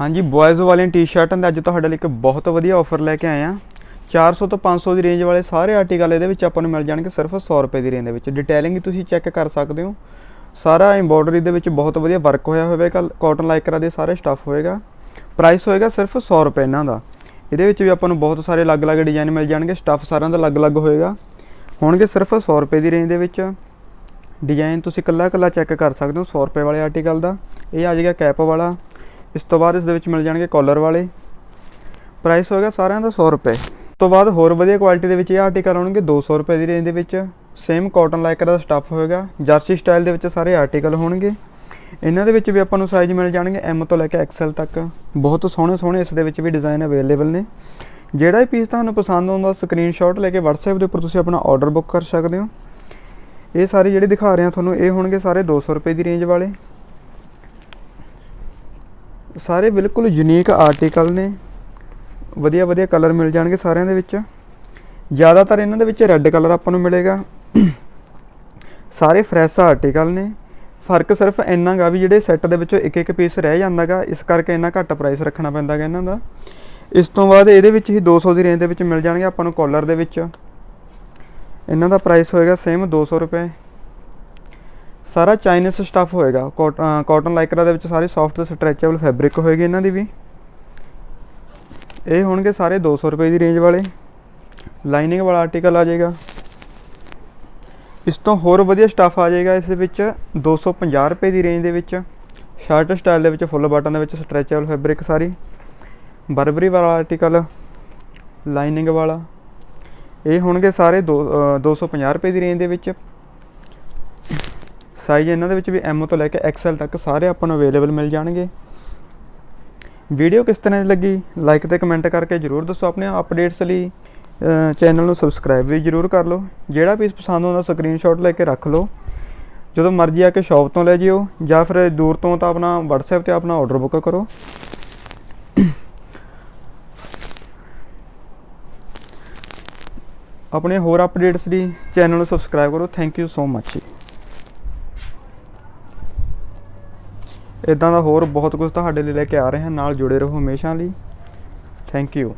ਹਾਂਜੀ ਬॉयਜ਼ ਵਾਲੀਆਂ ਟੀ-ਸ਼ਰਟਾਂ ਦੇ ਅੱਜ ਤੁਹਾਡੇ ਲਈ ਇੱਕ ਬਹੁਤ ਵਧੀਆ ਆਫਰ ਲੈ ਕੇ ਆਏ ਆ 400 ਤੋਂ 500 ਦੀ ਰੇਂਜ ਵਾਲੇ ਸਾਰੇ ਆਰਟੀਕਲ ਇਹਦੇ ਵਿੱਚ ਆਪਾਂ ਨੂੰ ਮਿਲ ਜਾਣਗੇ ਸਿਰਫ 100 ਰੁਪਏ ਦੀ ਰੇਂਜ ਦੇ ਵਿੱਚ। ਡਿਟੇਲਿੰਗ ਤੁਸੀਂ ਚੈੱਕ ਕਰ ਸਕਦੇ ਹੋ। ਸਾਰਾ ਐਮਬੋਡਰੀ ਦੇ ਵਿੱਚ ਬਹੁਤ ਵਧੀਆ ਵਰਕ ਹੋਇਆ ਹੋਵੇਗਾ। ਕਾਟਨ ਲਾਈਕਰਾ ਦੇ ਸਾਰੇ ਸਟੱਫ ਹੋਏਗਾ ਪ੍ਰਾਈਸ ਹੋਏਗਾ ਸਿਰਫ 100 ਰੁਪਏ ਇਹਨਾਂ ਦਾ। ਇਹਦੇ ਵਿੱਚ ਵੀ ਆਪਾਂ ਨੂੰ ਬਹੁਤ ਸਾਰੇ ਅਲੱਗ-ਅਲੱਗ ਡਿਜ਼ਾਈਨ ਮਿਲ ਜਾਣਗੇ। ਸਟੱਫ ਸਾਰਿਆਂ ਦਾ ਅਲੱਗ-ਅਲੱਗ ਹੋਏਗਾ। ਹੋਣਗੇ ਸਿਰਫ 100 ਰੁਪਏ ਦੀ ਰੇਂਜ ਦੇ ਵਿੱਚ। ਡਿਜ਼ਾਈਨ ਤੁਸੀਂ ਕੱਲਾ ਕੱਲਾ ਚੈੱਕ ਕਰ ਸਕਦੇ ਹੋ 100 ਰੁਪਏ ਵਾਲੇ ਆਰਟੀਕਲ ਦਾ। ਇਹ ਆ ਜਾਏਗਾ ਕੈਪ ਵਾਲਾ। ਇਸ ਤੋਂ ਬਾਅਦ ਇਸ ਦੇ ਵਿੱਚ ਮਿਲ ਜਾਣਗੇ ਕਾਲਰ ਵਾਲੇ। ਪ੍ਰਾਈਸ ਹੋਏਗਾ ਸਾਰਿਆਂ ਦਾ 100 ਰੁਪਏ। ਉਸ ਤੋਂ ਬਾਅਦ ਹੋਰ ਵਧੀਆ ਕੁਆਲਿਟੀ ਦੇ ਵਿੱਚ ਇਹ ਆਰਟੀਕਲ ਆਉਣਗੇ 200 ਰੁਪਏ ਦੀ ਰੇਂਜ ਦੇ ਵਿੱਚ। ਸੇਮ ਕਾਟਨ ਲਾਈਕਰ ਦਾ ਸਟੱਫ ਹੋਏਗਾ। ਜਰਸੀ ਸਟਾਈਲ ਦੇ ਵਿੱਚ ਸਾਰੇ ਆਰਟੀਕਲ ਹੋਣਗੇ। ਇਹਨਾਂ ਦੇ ਵਿੱਚ ਵੀ ਆਪਾਂ ਨੂੰ ਸਾਈਜ਼ ਮਿਲ ਜਾਣਗੇ ਐਮ ਤੋਂ ਲੈ ਕੇ ਐਕਸਲ ਤੱਕ। ਬਹੁਤ ਸੋਹਣੇ ਸੋਹਣੇ ਇਸ ਦੇ ਵਿੱਚ ਵੀ ਡਿਜ਼ਾਈਨ ਅਵੇਲੇਬਲ ਨੇ। ਜਿਹੜਾ ਵੀ ਪੀਸ ਤੁਹਾਨੂੰ ਪਸੰਦ ਆਉਂਦਾ ਸਕਰੀਨਸ਼ਾਟ ਲੈ ਕੇ WhatsApp ਦੇ ਉੱਪਰ ਤੁਸੀਂ ਆਪਣਾ ਆਰਡਰ ਬੁੱਕ ਕਰ ਸਕਦੇ ਹੋ। ਇਹ ਸਾਰੇ ਜਿਹੜੇ ਦਿਖਾ ਰਹੇ ਹਾਂ ਤੁਹਾਨੂੰ, ਇਹ ਹੋਣਗੇ ਸਾਰੇ 200 ਰੁਪਏ ਦੀ ਰੇਂਜ ਵਾਲੇ। ਸਾਰੇ ਬਿਲਕੁਲ ਯੂਨੀਕ ਆਰਟੀਕਲ ਨੇ। ਵਧੀਆ ਵਧੀਆ ਕਲਰ ਮਿਲ ਜਾਣਗੇ ਸਾਰਿਆਂ ਦੇ ਵਿੱਚ। ਜ਼ਿਆਦਾਤਰ ਇਹਨਾਂ ਦੇ ਵਿੱਚ ਰੈੱਡ ਕਲਰ ਆਪਾਂ ਨੂੰ ਮਿਲੇਗਾ। ਸਾਰੇ ਫਰੈਸ਼ ਆਰਟੀਕਲ ਨੇ। ਫ਼ਰਕ ਸਿਰਫ ਇੰਨਾ ਗਾ ਵੀ ਜਿਹੜੇ ਸੈੱਟ ਦੇ ਵਿੱਚੋਂ ਇੱਕ ਇੱਕ ਪੀਸ ਰਹਿ ਜਾਂਦਾਗਾ ਇਸ ਕਰਕੇ ਇੰਨਾ ਘੱਟ ਪ੍ਰਾਈਸ ਰੱਖਣਾ ਪੈਂਦਾਗਾ ਇਹਨਾਂ ਦਾ। ਇਸ ਤੋਂ ਬਾਅਦ ਇਹਦੇ ਵਿੱਚ ਹੀ 200 ਦੀ ਰੇਂਜ ਦੇ ਵਿੱਚ ਮਿਲ ਜਾਣਗੇ ਆਪਾਂ ਨੂੰ ਕਾਲਰ ਦੇ ਵਿੱਚ। ਇਹਨਾਂ ਦਾ ਪ੍ਰਾਈਸ ਹੋਏਗਾ ਸੇਮ 200 ਰੁਪਏ। ਸਾਰਾ ਚਾਈਨੀਜ਼ ਸਟੱਫ ਹੋਏਗਾ। ਕਾਟਨ ਲਾਈਕਰਾ ਦੇ ਵਿੱਚ ਸਾਰੇ ਸੌਫਟ ਤੇ ਸਟ੍ਰੈਚੇਬਲ ਫੈਬਰਿਕ ਹੋਏਗੀ ਇਹਨਾਂ ਦੀ ਵੀ। ਇਹ ਹੋਣਗੇ ਸਾਰੇ 200 ਰੁਪਏ ਦੀ ਰੇਂਜ ਵਾਲੇ। ਲਾਈਨਿੰਗ ਵਾਲਾ ਆਰਟੀਕਲ ਆ ਜਾਏਗਾ। ਇਸ ਤੋਂ ਹੋਰ ਵਧੀਆ ਸਟੱਫ ਆ ਜਾਏਗਾ ਇਸ ਦੇ ਵਿੱਚ 250 ਰੁਪਏ ਦੀ ਰੇਂਜ ਦੇ ਵਿੱਚ। ਸ਼ਰਟ ਸਟਾਈਲ ਦੇ ਵਿੱਚ ਫੁੱਲ ਬਟਨ ਦੇ ਵਿੱਚ ਸਟ੍ਰੈਚੇਬਲ ਫੈਬਰਿਕ ਸਾਰੀ। ਬਰਬਰੀ ਵਾਲਾ ਆਰਟੀਕਲ ਲਾਈਨਿੰਗ ਵਾਲਾ। ਇਹ ਹੋਣਗੇ ਸਾਰੇ ਦੋ- ਅ, 250 ਰੁਪਏ ਦੀ ਰੇਂਜ ਦੇ ਵਿੱਚ। ਸਾਈਜ਼ ਇਹਨਾਂ ਦੇ ਵਿੱਚ ਵੀ ਐਮ ਤੋਂ ਲੈ ਕੇ ਐਕਸਲ ਤੱਕ ਸਾਰੇ ਆਪਾਂ ਨੂੰ ਅਵੇਲੇਬਲ ਮਿਲ ਜਾਣਗੇ। ਵੀਡੀਓ ਕਿਸ ਤਰ੍ਹਾਂ ਦੀ ਲੱਗੀ ਲਾਈਕ ਤੇ ਕਮੈਂਟ ਕਰਕੇ ਜਰੂਰ ਦੱਸੋ ਆਪਣੇ ਅਪਡੇਟਸ ਲਈ। ਚੈਨਲ ਨੂੰ ਸਬਸਕ੍ਰਾਈਬ ਵੀ ਜਰੂਰ ਕਰ ਲਓ। ਜਿਹੜਾ ਪੀਸ ਪਸੰਦ ਆਉਂਦਾ ਸਕਰੀਨਸ਼ਾਟ ਲੈ ਕੇ ਰੱਖ ਲਓ। ਜਦੋਂ ਮਰਜ਼ੀ ਆ ਕੇ ਸ਼ਾਪ ਤੋਂ ਲੈ ਜਿਓ, ਜਾਂ ਫਿਰ ਦੂਰ ਤੋਂ ਤਾਂ ਆਪਣਾ WhatsApp ਤੇ ਆਪਣਾ ਆਰਡਰ ਬੁੱਕ ਕਰੋ। ਆਪਣੇ ਹੋਰ ਅਪਡੇਟਸ ਲਈ ਚੈਨਲ ਨੂੰ ਸਬਸਕ੍ਰਾਈਬ ਕਰੋ। ਥੈਂਕ ਯੂ ਸੋ ਮੱਚ ਇਦਾਂ ਦਾ ਹੋਰ ਬਹੁਤ ਕੁਝ ਤੁਹਾਡੇ ਲਈ ਲੈ ਕੇ ਆ ਰਹੇ ਹਾਂ। ਨਾਲ ਜੁੜੇ ਰਹੋ ਹਮੇਸ਼ਾ ਲਈ। Thank you